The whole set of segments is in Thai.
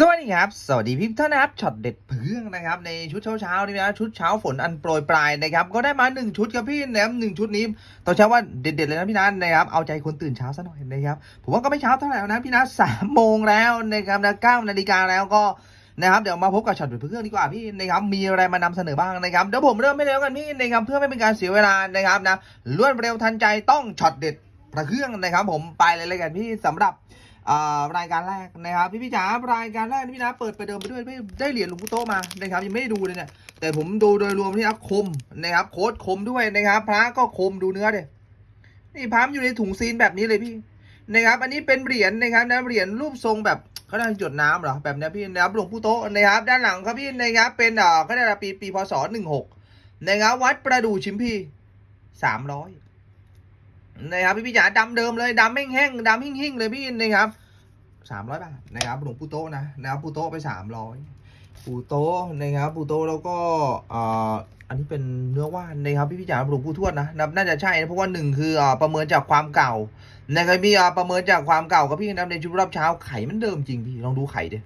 สวัสดีครับ สวัสดีพี่ท่านนะครับช็อตเด็ดเพื่องนะครับในชุดเช้าๆนี่นะชุดเช้าฝนอันโปรยปลายนะครับก็ได้มาหนึ่งชุดครับพี่นะครับหนึ่งชุดนี้ตองใช้าว่าเด็ดๆเลยนะพี่นัทนะครับเอาใจคนตื่นเช้าซะหน่อยนะครับผมว่าก็ไม่เช้าเท่าไหร่นะพี่นัทสามโมงแล้วนะครับนะเก้านาฬิกาแล้วก็นะครับเดี๋ยวมาพบกับช็อตเด็ดเพื่องดีกว่าพี่นะครับมีอะไรมานำเสนอบ้างนะครับเดี๋ยวผมเริ่มไม่เร็วกันพี่นะครับเพื่อไม่เป็นการเสียเวลานะครับนะรวดเร็วทันใจต้องช็อตเด็ดประเครื่องนะครับ ผมไปเลยเลยกันพี่สำหรับ รายการแรกนะครับพี่พี่จ๋ารายการแรกนี่พี่นะเปิดไปเดิมไปด้วยไม่ได้เหรียญหลวงปู่โตมานะครับยังไม่ได้ดูเลยเนี่ยแต่ผมดูโดยรวมที่นะคมนะครับโค้ดคมด้วยนะครับ พระก็คมดูเนื้อเด็นี่พระมันอยู่ในถุงซีนแบบนี้เลยพี่นะครับ อันนี้เป็นเหรียญนะครับนะเหรียญรูปทรงแบบเขาเรียกหยดน้ำเหรอแบบนี้พี่นะครับหลวงปู่โตนะครับ ด้านหลังครับพี่นะครับเป็นเอ่อเขาเรียกอะไรปีปีพศหนึ่งหกนะครับวัดประดู่ชิมพีสามร้อยนะครับพี่พี่จ๋าดำเดิมเลยดำแห้งๆดำหิ่งๆเลยพี่นะครับ สามร้อยบาทนะครับหลวงปู่โตนะนะครับปู่โตไปสามร้อยปู่โตนะครับปู่โตแล้วก็อ่าอันนี้เป็นเนื้อว่านนะครับพี่พี่จ๋าหลวงปู่ทวดนะน่าจะใช่นะเพราะว่าหนึ่งคืออ่าประเมินจากความเก่านะครับพี่อ่าประเมินจากความเก่ากับพี่นะในชุดรอบเช้าไข่มันเดิมจริงพี่ลองดูไข่ดิ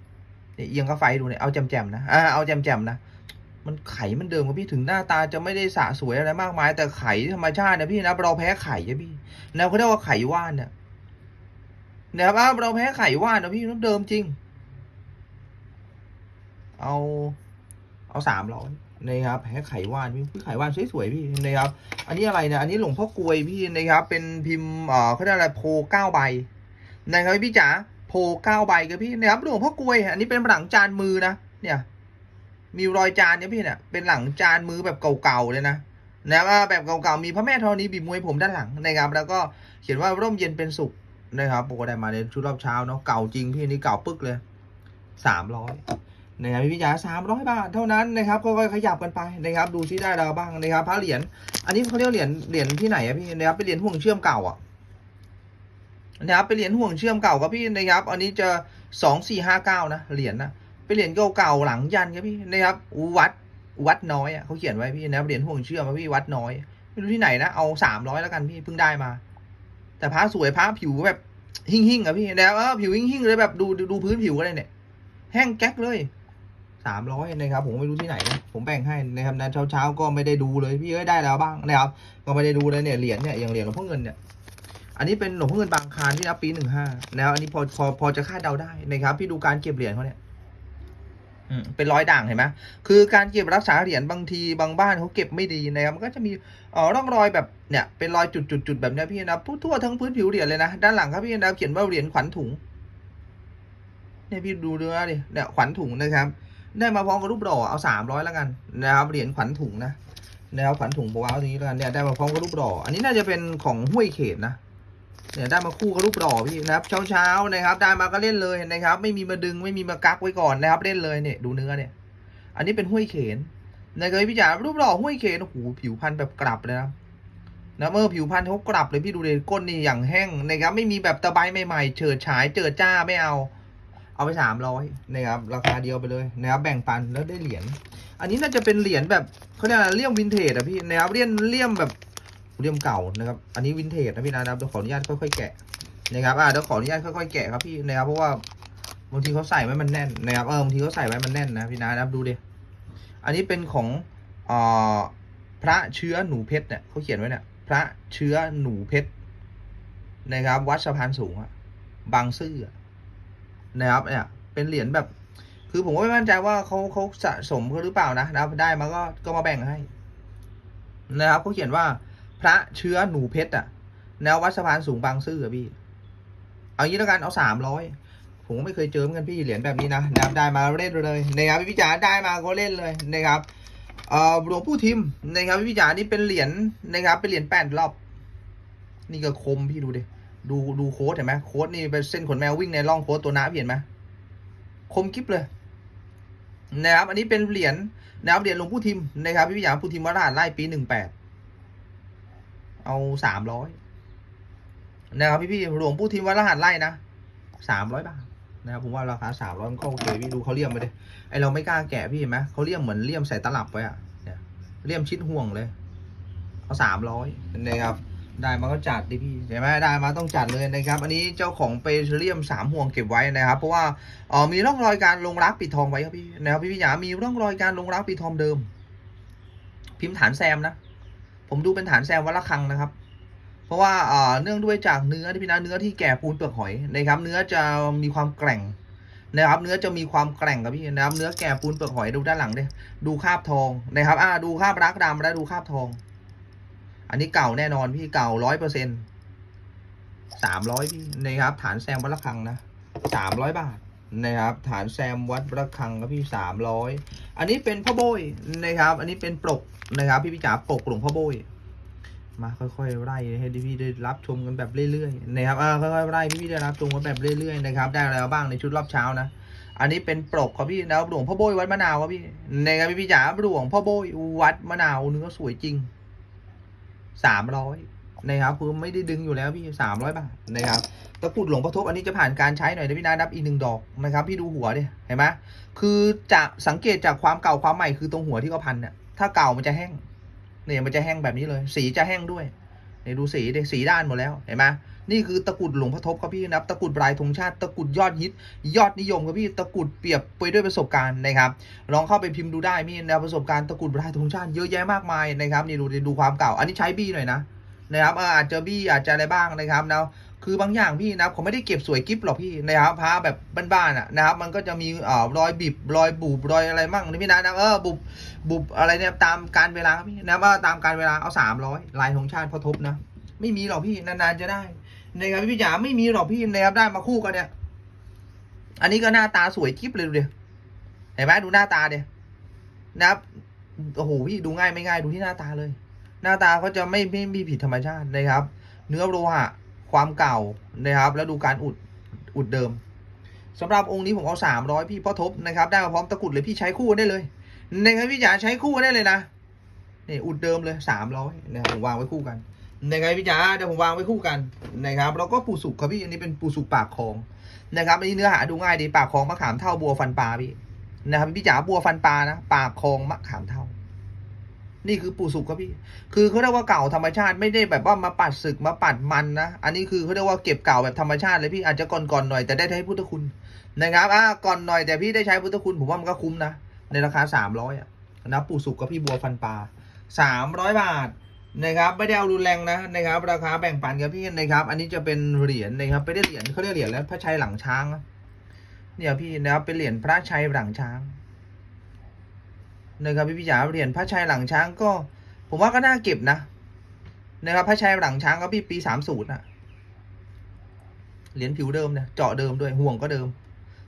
เนี่ยเอียงก็ไฟดูเนี่ยเอาแจมๆนะอ่าเอาแจมๆนะมันไข่มันเดิมกับพี่ถึงหน้าตาจะไม่ได้สะสวยอะไรมากมาย แต่ไข่ธรรมชาตินะพี่นะเราแพ้ไข่อะพี่นะเขาเรียกว่าไข่ว่านเนี่ย นะครับว่าเราแพ้ไข่ว่านนะพี่เดิมจริง เอาเอาสามร้อยนะครับแพ้ไข่ว่านพี่ไข่ว่านสวยๆพี่นะครับอันนี้อะไรเนี่ยอันนี้หลวงพ่อกลวยพี่นะครับเป็นพิมพ์เอ่อเขาเรียกอะไรโพเก้าใบนะครับพี่จ๋าโพเก้าใบกับพี่นะครับหลวงพ่อกลวยอันนี้เป็นหลังจานมือนะเนี่ย มีรอยจานเนี่ยพี่เนี่ยเป็นหลังจานมือแบบเก่าๆเลยนะนะครับว่าแบบเก่าๆมีพระแม่ธรณีบีบมวยผมด้านหลังนะครับแล้วก็เขียนว่าร่มเย็นเป็นสุข นะครับโปรได้มาในชุดรอบเช้าเนาะเก่าจริงพี่นี่เก่าปึ๊กเลยสามร้อยนะครับพี่พิจาสามร้อยบาทเท่านั้นนะครับก็ค่อยๆขยับกันไปนะครับ ดูที่ได้เราบ้างนะครับพระเหรียญอันนี้เขาเรียกเหรียญเหรียญที่ไหนอะพี่นะครับเป็นเหรียญห่วงเชื่อมเก่าอะนะครับเป็นเหรียญห่วงเชื่อมเก่าครับพี่นะครับ อันนี้จะสองสี่ห้าเก้านะเหรียญนะเป็นเหรียญเก่าๆหลังยันครับพี่นะครับวัดวัดน้อยอะเขาเขียนไว้พี่นะครับเหรียญห่วงเชื่อมอะพี่วัดน้อยไม่รู้ที่ไหนนะเอาสามร้อยแล้วกันพี่เพิ่งได้มา แต่พระสวยพระผิวแบบหิ่งหิ่งอะพี่แล้วเออผิวหิ่งหิ่งเลยแบบดูดูพื้นผิวอะไรเนี่ย แห้งแก๊กเลยสามร้อยนะครับผมไม่รู้ที่ไหนนะผมแบ่งให้นะครับนะเช้าเช้าก็ไม่ได้ดูเลยพี่เอ้ยได้แล้วบ้างนะครับก็ไม่ได้ดูเลยเนี่ยเหรียญเนี่ยอย่างเหรียญหลวงพ่อเงินเนี่ยอันนี้เป็นหลวงพ่อเงินบางคารที่นับปีหนึ่งห้านะครับอันนี้พอพอพอจะคาดเดาได้นะครับพี่ดูการเก็บเหรียญเขาเนี่ย เป็นรอยด่างเห็นไหมคือการเก็บรักษาเหรียญบางทีบางบ้านเขาเก็บไม่ดีนะครับมันก็จะมีเอ่อร่องรอยแบบเนี่ยเป็นรอยจุดๆแบบนี้พี่นะทั่วทั้งพื้นผิวเหรียญเลยนะด้านหลังครับพี่นะเขียนว่าเหรียญขวัญถุงเนี่ยพี่ดูเนื้อดิเนี่ยขวัญถุงนะครับ ได้มาพร้อมกับรูปหล่อเอาสามร้อยแล้วกันนะครับเหรียญขวัญถุงนะนะครับขวัญถุงบว่าเอาตรงนี้แล้วกันเนี่ยได้มาพร้อมกับรูปหล่ออันนี้น่าจะเป็นของห้วยเขตนะ เนี่ยได้มาคู่กับรูปหล่อพี่นะครับ เช้าๆนะครับ ได้มาก็เล่นเลยนะครับ ไม่มีมาดึงไม่มีมากักไว้ก่อนนะครับ เล่นเลยเนี่ยดูเนื้อเนี่ย อันนี้เป็นห้วยเขนนะครับพี่จ๋ารูปหล่อห้วยเขนโอ้โหผิวพันธุ์แบบกลับเลยนะนะเมื่อผิวพันธุ์เขากลับเลยพี่ดูเลยก้นนี่อย่างแห้งนะครับไม่มีแบบตะไบใหม่ๆเฉิดฉายเจิดจ้าไม่เอา เอาไปสามร้อยนะครับราคาเดียวไปเลยนะครับแบ่งปันแล้วได้เหรียญอันนี้น่าจะเป็นเหรียญแบบเขาเรียกเลี่ยมวินเทจอะพี่นะครับเลี่ยมเลี่ยมแบบ เลี่ยมเก่านะครับ อันนี้วินเทจนะพี่นะครับเดี๋ยวขออนุญาตค่อยๆแกะนะครับอ่าเดี๋ยวขออนุญาตค่อยๆแกะครับพี่นะครับเพราะว่าบางทีเขาใส่ไว้มันแน่นนะครับเออบางทีเขาใส่ไว้มันแน่นนะพี่นะครับดูดิอันนี้เป็นของออพระเชื้อหนูเพชรเนี่ยเขาเขียนไว้เนี่ยพระเชื้อหนูเพชรนะครับ วัดสะพานสูงอะบางซื่อนะครับเนี่ยเป็นเหรียญแบบ คือผมก็ไม่มั่นใจว่าเขาเขาสะสมเขาหรือเปล่านะนะได้มาก็ก็มาแบ่งให้ นะครับเขาเขียนว่า พระเชื้อหนูเพชรอะแนววัดสะพานสูงบางซื่ออะพี่ เอางี้แล้วกันเอาสามร้อยผมก็ไม่เคยเจอเหมือนกันพี่เหรียญแบบนี้นะนะครับได้มาเล่นเลยนะครับพี่พิจารได้มาก็เล่นเลยนะครับเอ่อหลวงปู่ทิมนะครับพี่พิจารนี่เป็นเหรียญนะครับเป็นเหรียญแปดรอบ นี่ก็คมพี่ดูดิดูดูโค้ดเห็นไหมโค้ดนี่เป็นเส้นขนแมววิ่งในร่องโค้ดตัวน้าเห็นไหมคมกิ๊บเลยนะครับอันนี้เป็นเหรียญนะครับเหรียญหลวงปู่ทิมนะครับพี่พิจารปู่ทิมวัดรหัสไล่ปีหนึ่งแปด เอาสามร้อยนะครับพี่พี่หลวงปู่ทิมวัดรหัสไล่นะสามร้อยบาทนะครับผมว่าราคาสามร้อยมันก็โอเคพี่ดูเขาเลี่ยมไปดิไอเราไม่กล้าแกะพี่เห็นไหมเขาเลี่ยมเหมือนเลี่ยมใส่ตลับไว้อะเนี่ยเลี่ยมชิดห่วงเลยเขาสามร้อยนะครับได้มาก็จัดดิพี่ใช่ไหมได้มาต้องจัดเลยนะครับ อันนี้เจ้าของเปเทเรียมสามห่วงเก็บไว้นะครับ เพราะว่าเออมีร่องรอยการลงรักปิดทองไว้ครับพี่นะครับพี่พี่หยามีร่องรอยการลงรักปิดทองเดิม พิมพ์ฐานแซมนะ ผมดูเป็นฐานแซมวัดละครังนะครับ เพราะว่าเนื่องด้วยจากเนื้อที่พี่นะเนื้อที่แก่ปูนเปลือกหอยนะครับ เนื้อจะมีความแกร่งนะครับ เนื้อจะมีความแกร่งครับพี่นะครับ เนื้อแก่ปูนเปลือกหอยดูด้านหลังดิดูคาบทองนะครับ อ่าดูคาบรักดำและดูคาบทอง อันนี้เก่าแน่นอนพี่เก่าร้อยเปอร์เซ็นต์สามร้อยพี่นะครับ ฐานแซมวัดระฆังนะสามร้อยบาท นะครับ ฐานแซมวัดระฆังครับพี่สามร้อยอันนี้เป็นพ่อโบยนะครับ อันนี้เป็นปลกนะครับ พี่พี่จ๋าปลกหลวงพ่อโบยมาค่อยๆไล่ให้พี่ได้รับชมกันแบบเรื่อยๆนะครับอ่าค่อยๆไล่พี่ๆได้รับชมกันแบบเรื่อยๆนะครับ ได้อะไรบ้างในชุดรอบเช้านะ อันนี้เป็นปลกครับพี่นะครับหลวงพ่อโบยวัดมะนาวครับพี่นะครับพี่ๆจ๋าหลวงพ่อโบยวัดมะนาวเนื้อสวยจริงสามร้อย นะครับคือไม่ได้ดึงอยู่แล้วพี่สามร้อยบาทนะครับตะกรุดหลวงพ่อทบอันนี้จะผ่านการใช้หน่อยนะพี่นะนับอีกหนึ่งดอกนะครับพี่ดูหัวดิเห็นไหมคือจะสังเกตจากความเก่าความใหม่คือตรงหัวที่เขาพันเนี่ยถ้าเก่ามันจะแห้งเนี่ยมันจะแห้งแบบนี้เลย สีจะแห้งด้วยเนี่ยดูสีดิสีด้านหมดแล้วเห็นไหมนี่คือตะกรุดหลวงพ่อทบครับพี่นับตะกรุดปลายธงชาติตะกรุดยอดฮิต ยอดนิยมครับพี่ตะกรุดเปรียบไปด้วยประสบการณ์นะครับลองเข้าไปพิมพ์ดูได้มีแนวประสบการณ์ตะกรุดปลายธงชาติเยอะแยะมากมายนะครับนี่ดูดิดูความเก่า อันนี้ใช้บี้หน่อยนะ นะครับเอออาจจะบี้อาจจะอะไรบ้างนะครับนะคือบางอย่างพี่นะผมไม่ได้เก็บสวยกิฟหรอกพี่นะครับพระแบบบ้านๆอะนะครับ มันก็จะมีเอ่อรอยบิบรอยบูบรอยอะไรมั่งนี่พี่นะนะเออบุบบุบอะไรเนี่ยตามการเวลาพี่นะว่าตามการเวลาเอาสามร้อยลายธงชาติพ่อทบนะ ไม่มีหรอกพี่นานๆจะได้นะครับพี่จ๋าไม่มีหรอกพี่นะครับได้มาคู่กันเนี่ย อันนี้ก็หน้าตาสวยกิ๊บเลยดูดิเห็นไหมดูหน้าตาเดียนะครับโอ้โหพี่ดูง่ายไม่ง่ายดูที่หน้าตาเลย หน้าตาเขาจะไม่ไม่มีผิดธรรมชาตินะครับ เนื้อโลหะความเก่านะครับ แล้วดูการอุดอุดเดิมสำหรับองค์นี้ผมเอาสามร้อยพี่พ่อทบนะครับ ได้มาพร้อมตะกรุดเลยพี่ใช้คู่ได้เลยนะครับพี่จ๋าใช้คู่ได้เลยนะนี่อุดเดิมเลยสามร้อยนะครับผมวางไว้คู่กันนะครับพี่จ๋าเดี๋ยวผมวางไว้คู่กันนะครับแล้วก็ปูสุกครับพี่อันนี้เป็นปูสุกปากคลองนะครับอันนี้เนื้อหาดูง่ายดีปากคลองมะขามเท่าบัวฟันปลาพี่นะครับพี่จ๋าบัวฟันปลานะปากคลองมะขามเท่า นี่คือปูสุกครับพี่ คือเขาเรียกว่าเก่าธรรมชาติไม่ได้แบบว่ามาปัดศึกมาปัดมันนะ อันนี้คือเขาเรียกว่าเก็บเก่าแบบธรรมชาติเลยพี่อาจจะก่อนๆหน่อยแต่ได้ใช้พุทธคุณนะครับอ่าก่อนหน่อยแต่พี่ได้ใช้พุทธคุณผมว่ามันก็คุ้มนะ ในราคาสามร้อยอะนะปูสุกกับพี่บัวฟันปลาสามร้อยบาทนะครับไม่ได้เอารุนแรงนะนะครับ ราคาแบ่งปันกับพี่นะครับ อันนี้จะเป็นเหรียญนะครับไม่ได้เหรียญเขาเรียกเหรียญแล้วพระชัยหลังช้างเนี่ยพี่นะครับเป็นเหรียญพระชัยหลังช้าง นะครับพี่พี่จ๋าเหรียญพระชัยหลังช้างก็ ผมว่าก็น่าเก็บนะนะครับพระชัยหลังช้างก็พี่ปีสามศูนย์อะเหรียญผิวเดิมเนี่ยเจาะเดิมด้วยห่วงก็เดิม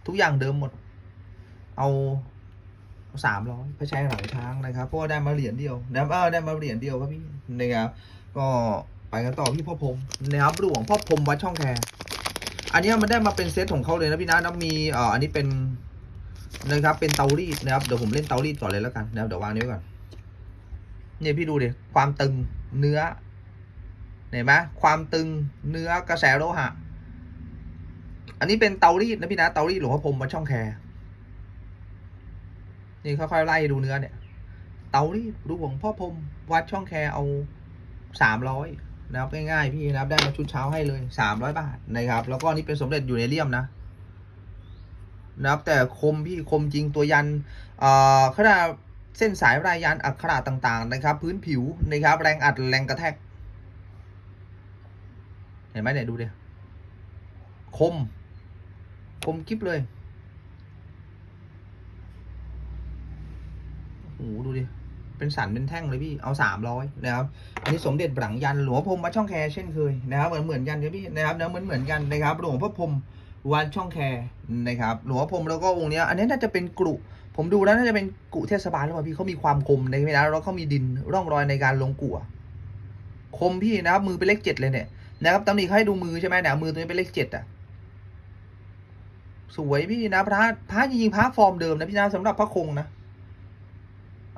ทุกอย่างเดิมหมด เอาสามร้อยพระชัยหลังช้างนะครับเพราะว่าได้มาเหรียญเดียวนะครับเออได้มาเหรียญเดียวครับพี่นะครับก็ไปกันต่อพี่พ่อพรมนะครับหลวงพ่อพรมวัดช่องแคอันนี้มันได้มาเป็นเซตของเขาเลยนะพี่นะนะมีเอ่ออันนี้เป็น นะครับ เป็นเตารีดนะครับเดี๋ยวผมเล่นเตารีดก่อนเลยแล้วกันนะครับเดี๋ยววางนี้ไว้ก่อนเนี่ยพี่ดูดิความตึงเนื้อเห็นไหมความตึงเนื้อกระแสโลหะ อันนี้เป็นเตารีดนะพี่นะเตารีดหลวงพ่อพรหมวัดช่องแคร์นี่ค่อยๆไล่ดูเนื้อเนี่ย เตารีดดูของพ่อพรมวัดช่องแคร์เอาสามร้อยนะครับง่ายๆพี่นะครับได้มาชุดเช้าให้เลยสามร้อยบาทนะครับ แล้วก็นี่เป็นสมเด็จอยู่ในเลี่ยมนะ นะครับ แต่คมพี่คมจริงตัวยันขนาดเส้นสายรายยันอักขระต่างๆ นะครับ พื้นผิวนะครับ แรงอัดแรงกระแทก เห็นไหมเนี่ยดูเดิคม คมกิ๊บเลยโอ้โหดูดิเป็นสันเป็นแท่งเลยพี่เอาสามร้อยนะครับ อันนี้สมเด็จหลังยันหลวงพ่อพรหมวัดช่องแคเช่นเคยนะครับเหมือนเหมือนกันครับพี่นะครับเนะเหมือนเหมือนกันนะครับหลวงพ่อพรม วัดช่องแคร์นะครับหลวงพ่อพรมแล้วก็องค์เนี้ยอันนี้น่าจะเป็นกรุผมดูแล้วน่าจะเป็นกุเทศบาลหรือเปล่าพี่เขามีความคมในพี่นะแล้วเขามีดินร่องรอยในการลงกั่วคมพี่นะครับมือเป็นเลขเจ็ดเลยเนี่ยนะครับตำหนิเขาให้ดูมือใช่ไหมเนี่ยมือตัวนี้เป็นเลขเจ็ดอะสวยพี่นะพระพระจริงๆพระฟอร์มเดิมนะพี่นะสำหรับพระคงนะ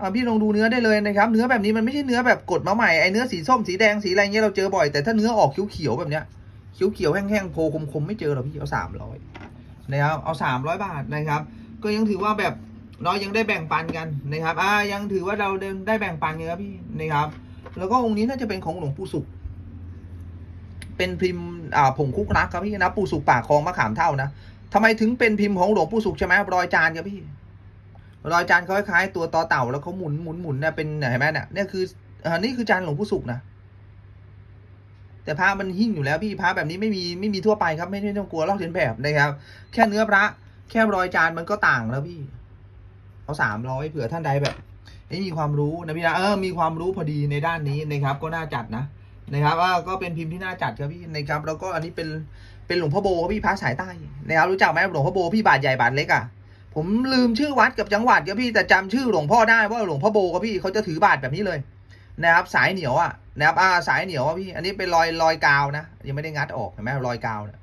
อ่าพี่ลองดูเนื้อได้เลยนะครับ เนื้อแบบนี้มันไม่ใช่เนื้อแบบกดมาใหม่ไอเนื้อสีส้มสีแดงสีอะไรเงี้ยเราเจอบ่อยแต่ถ้าเนื้อออกเขียวๆแบบเนี้ย เขียวๆแห้งๆโพคมๆไม่เจอหรอกพี่เอาสามร้อยนะครับเอาสามร้อยบาทนะครับ ก็ยังถือว่าแบบเรายังได้แบ่งปันกันนะครับอ่ายังถือว่าเราได้แบ่งปันกันครับพี่นะครับ แล้วก็องค์นี้น่าจะเป็นของหลวงปู่สุข เป็นพิมพ์อ่าผงคุกรักครับพี่นะปู่สุกปากคลองมะขามเท่านะทำไมถึงเป็นพิมพ์ของหลวงปู่สุกใช่ไหมรอยจานครับพี่ รอยจานเขาคล้ายๆตัวต่อเต่าแล้วเขาหมุนหมุนหมุนเนี่ยเป็นเห็นไหมเนี่ยเนี่ยคืออ่านี่คือจานหลวงปู่สุกนะ แต่พระมันหิ้งอยู่แล้วพี่พระแบบนี้ไม่มีไม่มีทั่วไปครับไม่ไม่ต้องกลัวลอกเลียนแบบนะครับ แค่เนื้อพระแค่รอยจานมันก็ต่างแล้วพี่ เอาสามร้อยเผื่อท่านใดแบบไม่มีความรู้นะพี่นะเออมีความรู้พอดีในด้านนี้นะครับ ก็น่าจัดนะนะครับว่าก็เป็นพิมพ์ที่น่าจัดครับพี่นะครับแล้วก็อันนี้เป็นเป็นหลวงพ่อโบครับพี่พระสายใต้นะครับรู้จักไหมหลวงพ่อโบพี่บาทใหญ่บาทเล็กอะผมลืมชื่อวัดกับจังหวัดครับพี่แต่จำชื่อหลวงพ่อได้ว่าหลวงพ่อโบครับพี่เขาจะถือบาทแบบนี้เลยนะครับสายเหนียวอะ นะครับอ่าสายเหนียวอะพี่ อันนี้เป็นรอยรอยกาวนะ ยังไม่ได้งัดออกเห็นไหมรอยกาวเนี่ย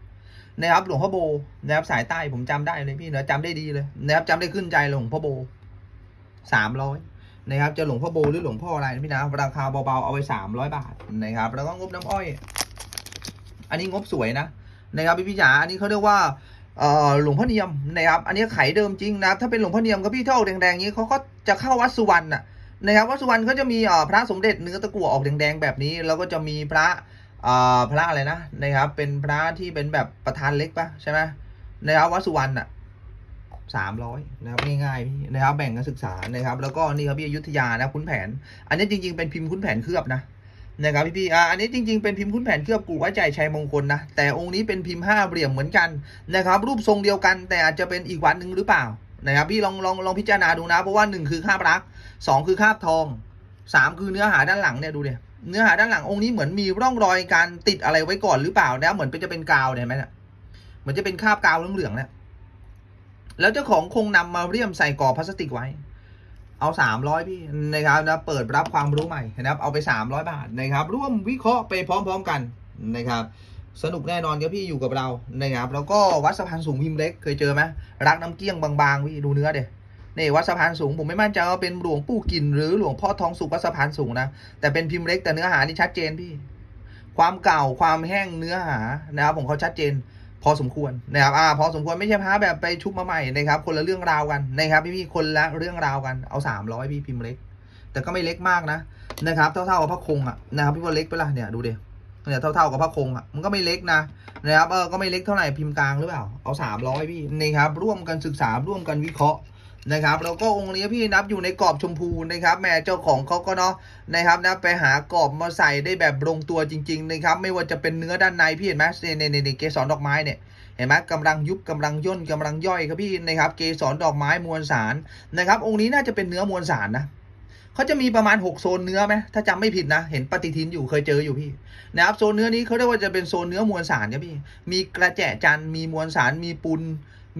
นะครับหลวงพ่อโบนะครับสายใต้ผมจำได้เลยพี่นะจำได้ดีเลยนะครับจำได้ขึ้นใจหลวงพ่อโบสามร้อยนะครับจะหลวงพ่อโบหรือหลวงพ่ออะไรพี่นะราคาเบาๆเอาไปสามร้อยบาทนะครับ แล้วก็งบน้ำอ้อย อันนี้งบสวยนะนะครับพี่พี่จ๋าอันนี้เขาเรียกว่าเอ่อหลวงพ่อเนียมนะครับ อันนี้ไขเดิมจริงนะครับ ถ้าเป็นหลวงพ่อเนียมก็พี่ถ้าแดงๆนี้เขาก็จะเข้าวัดสุวรรณน่ะ นะครับวัดสุวรรณเขาจะมีพระสมเด็จเนื้อตะกั่วออกแดงๆแบบนี้ แล้วก็จะมีพระพระอะไรนะนะครับ เป็นพระที่เป็นแบบประธานเล็กปะใช่ไหมนะครับวัดสุวรรณอะสามร้อยนะครับง่ายๆนะครับแบ่งกันศึกษานะครับ แล้วก็นี่ครับพี่อยุธยานะคุ้นแผน อันนี้จริง ๆเป็นพิมพ์คุ้นแผนเคลือบนะนะครับพี่พี่ๆอ่าอันนี้จริงๆเป็นพิมพ์คุ้นแผนเคลือบกูไว้ใจชัยมงคลนะแต่องค์นี้เป็นพิมพ์ห้าเหลี่ยมเหมือนกันนะครับรูปทรงเดียวกันแต่อาจจะเป็นอีกวัดหนึ่งหรือเปล่า นะครับพี่ลองลองลองพิจารณาดูนะ เพราะว่าหนึ่งคือคาบรักสองคือคาบทองสามคือเนื้อหาด้านหลังเนี่ยดูเนี่ยเนื้อหาด้านหลังองค์นี้เหมือนมีร่องรอยการติดอะไรไว้ก่อนหรือเปล่านะเหมือนเป็นจะเป็นกาวเนี่ยเห็นไหมเนี่ยเหมือนจะเป็นคาบกาวเหลืองๆเนี่ยแล้วเจ้าของคงนำมาเรียมใส่กรอบพลาสติกไว้ เอาสามร้อยพี่นะครับนะเปิดรับความรู้ใหม่นะครับ เอาไปสามร้อยบาทนะครับ ร่วมวิเคราะห์ไปพร้อม ๆ กันนะครับ สนุกแน่นอนครับพี่อยู่กับเรานะครับแล้วก็วัดสะพานสูงพิมพ์เล็กเคยเจอไหมรักน้ำเกี้ยงบางๆพี่ดูเนื้อเด็นี่วัดสะพานสูงผมไม่มั่นใจว่าเป็นหลวงปู่กินหรือหลวงพ่อทองสุกวัดสะพานสูงนะแต่เป็นพิมพ์เล็กแต่เนื้อหานี่ชัดเจนพี่ ความเก่าความแห้งเนื้อหานะครับผมเขาชัดเจน พอสมควรนะครับอ่าพอสมควรไม่ใช่พระแบบไปชุบมาใหม่นะครับ คนละเรื่องราวกันนะครับพี่พี่คนละเรื่องราวกันเอาสามร้อยพี่พิมพ์เล็ก แต่ก็ไม่เล็กมากนะนะครับเท่าๆกับพระคงอะนะครับพี่ว่าเล็กไปละเนี่ยดูเดิ เนี่ยเท่าๆกับพระคงอะมันก็ไม่เล็กนะนะครับเออก็ไม่เล็กเท่าไหร่พิมพ์กลางหรือเปล่าเอาสามร้อยพี่นะครับร่วมกันศึกษาร่วมกันวิเคราะห์นะครับแล้วก็องค์นี้พี่นับอยู่ในกรอบชมพูนะครับแม่เจ้าของเขาก็เนาะนะครับนะไปหากรอบมาใส่ได้แบบลงตัวจริงๆนะครับไม่ว่าจะเป็นเนื้อด้านในพี่เห็นไหมในในในเกสรดอกไม้เนี่ยเห็นไหมกำลังยุบกำลังย่นกำลังย่อยครับพี่นะครับเกสรดอกไม้มวลสารนะครับองค์นี้น่าจะเป็นเนื้อมวลสารนะ เขาจะมีประมาณ 6 โซนเนื้อไหมถ้าจำไม่ผิดนะ เห็นปฏิทินอยู่เคยเจออยู่พี่นะครับโซนเนื้อนี้เขาเรียกว่าจะเป็นโซนเนื้อมวลสารครับพี่ มีกระแจจันมีมวลสารมีปูน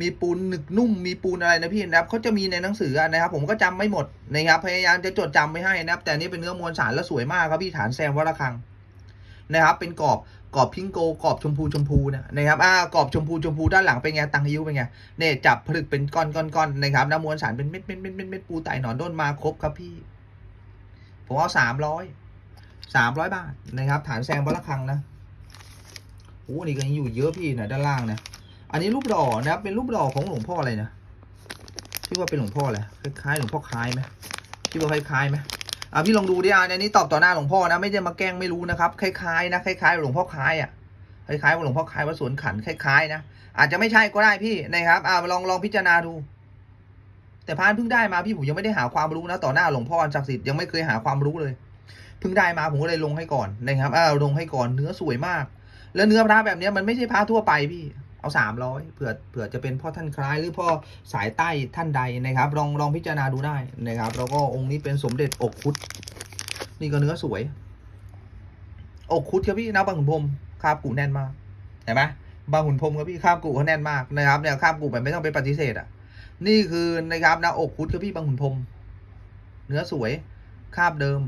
มีปูนหนึกนุ่มมีปูนอะไรนะพี่นะครับเขาจะมีในหนังสือนะครับ ผมก็จำไม่หมดนะครับพยายามจะจดจำไม่ให้นะครับ แต่นี่เป็นเนื้อมวลสารแล้วสวยมากครับพี่ฐานแซมวัดระฆังนะครับ เป็นกรอบกรอบพิงโกกรอบชมพูชมพูนยนะครับอ่ากรอบชมพูชมพูด้านหลังเป็นไงตังฮิ้วเป็นไงเนี่ยจับผลึกเป็นก้อนก้อนก้อนนะครับน้ำมวลสารเป็นเม็ดเม็ดเม็ดเม็ดเม็ดปูไต่หนอนด้นมาครบครับพี่ ผมเอาสามร้อยสามร้อยบาทนะครับ ฐานแซมวัดระฆังนะโอ้นี่ก็ยังอยู่เยอะพี่นะด้านล่างนะอันนี้รูปหล่อนะครับเป็นรูปหล่อของหลวงพ่ออะไรนะพี่ว่าเป็นหลวงพ่ออะไรคล้ายๆหลวงพ่อคล้ายไหมพี่ว่าคล้ายๆไหมอะพี่ลองดูดิอันนี้ตอบต่อหน้าหลวงพ่อนะไม่ได้มาแกล้งไม่รู้นะครับคล้ายๆนะคล้ายๆหลวงพ่อคล้ายอะคล้ายๆว่าหลวงพ่อคล้ายวัดสวนขันคล้ายๆนะอาจจะไม่ใช่ก็ได้พี่นะครับอ่าลองลองพิจารณาดู แต่พานเพิ่งได้มาพี่ผมยังไม่ได้หาความรู้นะต่อหน้าหลวงพ่ออันศักดิ์สิทธิ์ยังไม่เคยหาความรู้เลยเพิ่งได้มาผมก็เลยลงให้ก่อนนะครับอ่าลงให้ก่อนเนื้อสวยมาก แล้วเนื้อพระแบบนี้มันไม่ใช่พระทั่วไปพี่เอาสามร้อยเผื่อเผื่อจะเป็นพ่อท่านคล้ายหรือพ่อสายใต้ท่านใดนะครับ ลองลองพิจารณาดูได้นะครับ แล้วก็องค์นี้เป็นสมเด็จอกคุดนี่ก็เนื้อสวย อกคุดครับพี่นะบางขุนพรมคาบกูแน่นมากเห็นไหมบางขุนพรมครับพี่คาบกูเขาแน่นมากนะครับเนี่ยคาบกูแบบไม่ต้องไปปฏิเสธอะ นี่คือนะครับนะอกคุดครับพี่บางขุนพรมเนื้อสวยคาบเดิม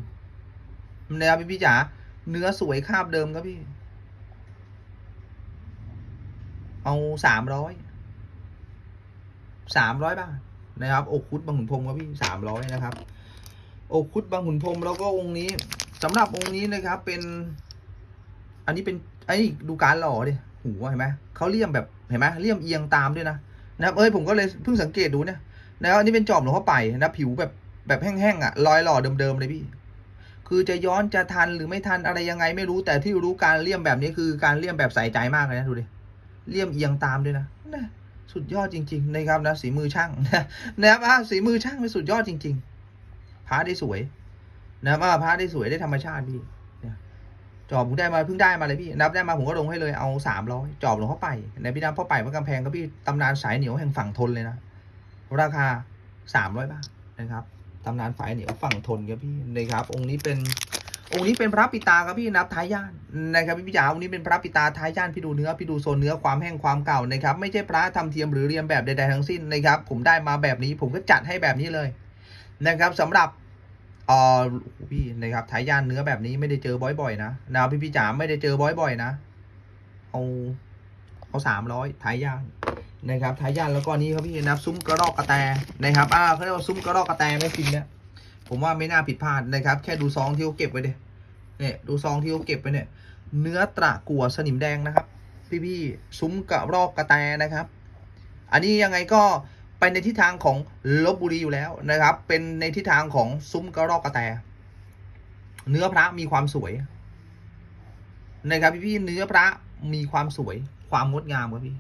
นะครับพี่พี่จ๋าเนื้อสวยคาบเดิมครับพี่ เอาสามร้อยสามร้อยบาทนะครับอกคุดบางขุนพรมครับพี่สามร้อยนะครับอกคุดบางขุนพรมแล้วก็องค์นี้สำหรับองค์นี้นะครับเป็น อันนี้เป็นไอ้ดูการหล่อดิหูเห็นไหมเขาเลี่ยมแบบเห็นไหมเลี่ยมเอียงตามด้วยนะ นะครับเอ้ยผมก็เลยเพิ่งสังเกตดูเนี่ยนะครับอันนี้เป็นจอบหลวงพ่อไปนะผิวแบบแบบแห้งๆอะรอยหล่อเดิมๆเลยพี่ คือจะย้อนจะทันหรือไม่ทันอะไรยังไงไม่รู้แต่ที่รู้การเลี่ยมแบบนี้คือการเลี่ยมแบบใส่ใจมากเลยนะดูดิเลี่ยมเอียงตามด้วยนะนะสุดยอดจริงๆนะครับนะสีมือช่างนะครับอะสีมือช่างเป็นสุดยอดจริง ๆพาได้สวยนะครับอะพาได้สวยได้ธรรมชาติพี่ จอบผมได้มาเพิ่งได้มาเลยพี่นับได้มาผมก็ลงให้เลยเอาสามร้อยจอบหลวงพ่อไปในพี่นับพ่อไปเมื่อกำแพงก็พี่ตำนานสายเหนียวแห่งฝั่งทนเลยนะราคาสามร้อยบาทนะครับตำนานสายเหนียวฝั่งทนครับพี่นะครับองค์นี้เป็นองค์นี้เป็นพระปิตาครับพี่นับท้ายย่านนะครับพี่จ๋าองค์นี้เป็นพระปิตาท้ายย่านพี่ดูเนื้อพี่ดูโซนเนื้อความแห้งความเก่านะครับไม่ใช่พระทำเทียมหรือเรียนแบบใดๆทั้งสิ้นนะครับผมได้มาแบบนี้ผมก็จัดให้แบบนี้เลยนะครับสำหรับ เอ่อพี่นะครับทายยานเนื้อแบบนี้ไม่ได้เจอบ่อยๆนะนะพี่พี่จ๋าไม่ได้เจอบ่อยๆนะเอาเอาสามร้อยทายยานนะครับทายยานแล้วก็นี้ครับพี่นะซุ้มกระรอกกระแตนะครับอ่าเขาเรียกว่าซุ้มกระรอกกระแตไม่พิมเนี่ยผมว่าไม่น่าผิดพลาดนะครับ แค่ดูซองที่เขาเก็บไว้เดยเนี่ยดูซองที่เขาเก็บไว้เนี่ย เนื้อตระกัวสนิมแดงนะครับ พี่ๆซุ้มกระรอกกระแตนะครับ อันนี้ยังไงก็ ไปในทิศทางของลบบุรีอยู่แล้วนะครับ เป็นในทิศทางของซุ้มกระรอกกระแต เนื้อพระมีความสวยนะครับพี่ๆเนื้อพระมีความสวยความงดงามครับพี่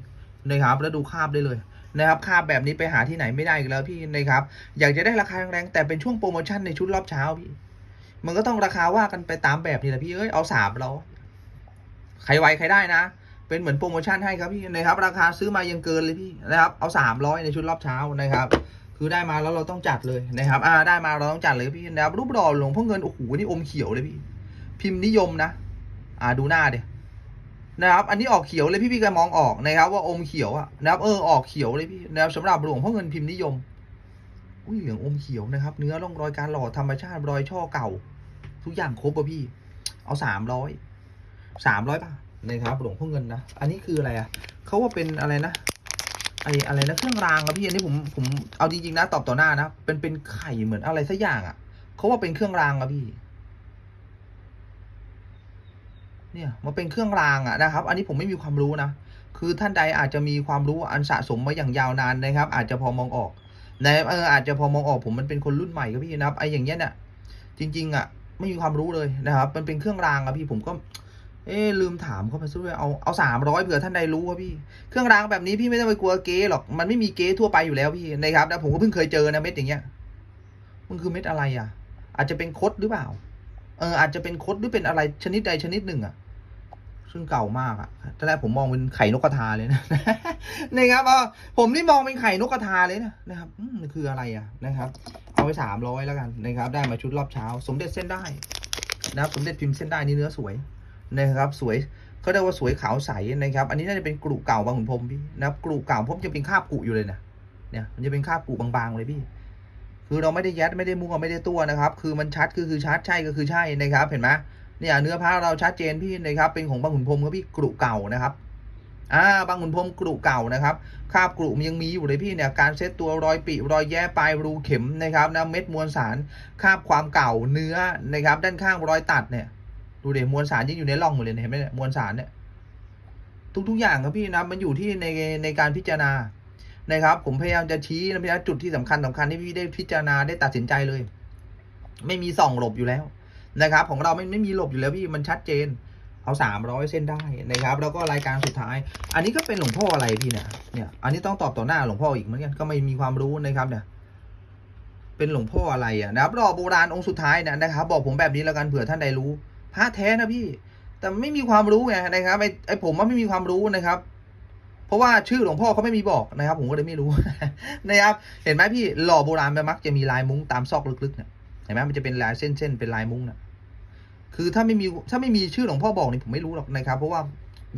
นะครับแล้วดูคาบได้เลยนะครับคาบแบบนี้ไปหาที่ไหนไม่ได้อีกแล้วพี่นะครับ อยากจะได้ราคาแรงๆแต่เป็นช่วงโปรโมชั่นในชุดรอบเช้าพี่ มันก็ต้องราคาว่ากันไปตามแบบนี้แหละพี่เอ้ยเอาสามเราใครไวใครได้นะ เป็นเหมือนโปรโมชั่นให้ครับพี่นะครับ ราคาซื้อมายังเกินเลยพี่นะครับ เอาสามร้อยในชุดรอบเช้านะครับ คือได้มาแล้วเราต้องจัดเลยนะครับ อ่าได้มาเราต้องจัดเลยพี่นะครับรูปหล่อหลวงพ่อเงินโอ้โหนี่อมเขียวเลยพี่ พิมพ์นิยมนะ อ่าดูหน้าเดี๋ยนะครับอันนี้ออกเขียวเลยพี่พี่ก็มองออกนะครับ ว่าอมเขียวอะนะครับเออออกเขียวเลยพี่นะครับสำหรับหลวงพ่อเงินพิมพ์นิยมอุ้ยเหลืองอมเขียวนะครับ เนื้อร่องรอยการหล่อธรรมชาติรอยช่อเก่า ทุกอย่างครบป่ะพี่ เอาสามร้อยสามร้อยบาท นะครับหลวงพ่อเงินนะ อันนี้คืออะไรอะเขาว่าเป็นอะไรนะไออะไรนะเครื่องรางครับพี่อันนี้ผมผมเอาจริงๆนะตอบต่อหน้านะเป็นเป็นไข่เหมือนอะไรสักอย่างอะเขาว่าเป็นเครื่องรางครับพี่ เนี่ยมันเป็นเครื่องรางอะนะครับ อันนี้ผมไม่มีความรู้นะคือท่านใดอาจจะมีความรู้อันสะสมมาอย่างยาวนานนะครับ อาจจะพอมองออกนะเอออาจจะพอมองออกผมมันเป็นคนรุ่นใหม่ครับพี่นะครับไออย่างเงี้ยเนี่ยจริง ๆอะไม่มีความรู้เลยนะครับ มันเป็นเครื่องรางอะพี่ผมก็ เอ๊ลืมถามเขาไปซะด้วยเอาเอาสามร้อยเผื่อท่านใดรู้ครับพี่ เครื่องรางแบบนี้พี่ไม่ต้องไปกลัวเก๊หรอกมันไม่มีเก๊ทั่วไปอยู่แล้วพี่นะครับนะผมก็เพิ่งเคยเจอนะเม็ดอย่างเงี้ยมันคือเม็ดอะไรอะ อาจจะเป็นคดหรือเปล่า เอออาจจะเป็นคดหรือเป็นอะไรชนิดใดชนิดหนึ่งอะ ซึ่งเก่ามากอะตอนแรกผมมองเป็นไข่นกกระทาเลยนะนะครับเออผมนี่มองเป็นไข่นกกระทาเลยนะนะครับอืมมันคืออะไรอะนะครับ เอาไปสามร้อยแล้วกันนะครับ ได้มาชุดรอบเช้า สมเด็จเส้นได้นะครับสมเด็จพิมพ์เส้นได้นี่เนื้อสวย นะครับสวยเขาเรียกว่าสวยขาวใสนะครับ อันนี้น่าจะเป็นกรุเก่าบางขุนพรมพี่นะครับกรุเก่าพบจะเป็นคาบกรุอยู่เลยนะเนี่ยมันจะเป็นคาบกรุบางๆเลยพี่ คือเราไม่ได้ยัดไม่ได้มั่วไม่ได้ตัวนะครับ คือมันชัดคือคือชัดใช่ก็คือใช่นะครับ เห็นไหมเนี่ยเนื้อผ้าเราชัดเจนพี่นะครับ เป็นของบางขุนพรมครับพี่กรุเก่านะครับอ่าบางขุนพรมกรุเก่านะครับคาบกรุมันยังมีอยู่เลยพี่เนี่ยการเซตตัวรอยปีรอยแย่ปลายรูเข็มนะครับนะเม็ดมวลสารคาบความเก่าเนื้อนะครับ ด้านข้างรอยตัดเนี่ย ดูเดี๋ยวมวลสารยังอยู่ในร่องหมดเลยเนี่ยเห็นไหมเนี่ยมวลสารเนี่ยทุกๆอย่างครับพี่นะมันอยู่ที่ในในการพิจารณานะครับ ผมพยายามจะชี้นะพี่นะจุดที่สำคัญสำคัญที่พี่ได้พิจารณาได้ตัดสินใจเลย ไม่มีส่องหลบอยู่แล้วนะครับ ของเราไม่ไม่มีหลบอยู่แล้วพี่มันชัดเจน เอาสามร้อยเส้นได้นะครับ แล้วก็รายการสุดท้าย อันนี้ก็เป็นหลวงพ่ออะไรพี่เนี่ยเนี่ย อันนี้ต้องตอบต่อหน้าหลวงพ่ออีกเหมือนกันก็ไม่มีความรู้นะครับเนี่ยเป็นหลวงพ่ออะไรอะนะครับรอโบราณองค์สุดท้ายนะนะครับ บอกผมแบบนี้แล้วกันเผื่อท่านใดรู้ พระแท้นะพี่ แต่ไม่มีความรู้ไงนะครับไอ้ไอ้ผมว่าไม่มีความรู้นะครับ เพราะว่าชื่อหลวงพ่อเขาไม่มีบอกนะครับ ผมก็เลยไม่รู้นะครับ เห็นไหมพี่หล่อโบราณมันมักจะมีลายมุ้งตามซอกลึกๆเนี่ยเห็นไหมมันจะเป็นลายเส้นๆเป็นลายมุ้งนะคือถ้าไม่มีถ้าไม่มีชื่อหลวงพ่อบอกนี่ผมไม่รู้หรอกนะครับ เพราะว่า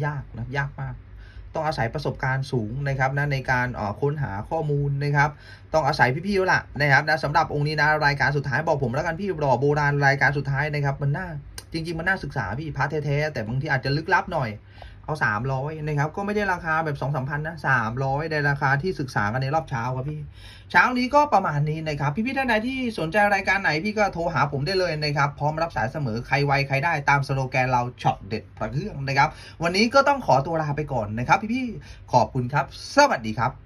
ยากนะยากมาก ต้องอาศัยประสบการณ์สูงนะครับนะในการอ่อค้นหาข้อมูลนะครับ ต้องอาศัยพี่ๆแล้วล่ะนะครับนะสำหรับองค์นี้นะรายการสุดท้ายบอกผมแล้วกันพี่รอโบราณรายการสุดท้ายนะครับมันน่า จริง ๆ มันน่าศึกษาพี่พระแท้ๆแต่บางทีอาจจะลึกลับหน่อย เอาสามร้อยนะครับก็ไม่ได้ราคาแบบสองสามพันนะสามร้อยในราคาที่ศึกษากันในรอบเช้าครับพี่ เช้านี้ก็ประมาณนี้นะครับ พี่ๆท่านใดที่สนใจรายการไหนพี่ก็โทรหาผมได้เลยนะครับ พร้อมรับสายเสมอใครไวใครได้ตามสโลแกนเราช็อตเด็ดพระเครื่องนะครับ วันนี้ก็ต้องขอตัวลาไปก่อนนะครับ พี่ๆขอบคุณครับ สวัสดีครับ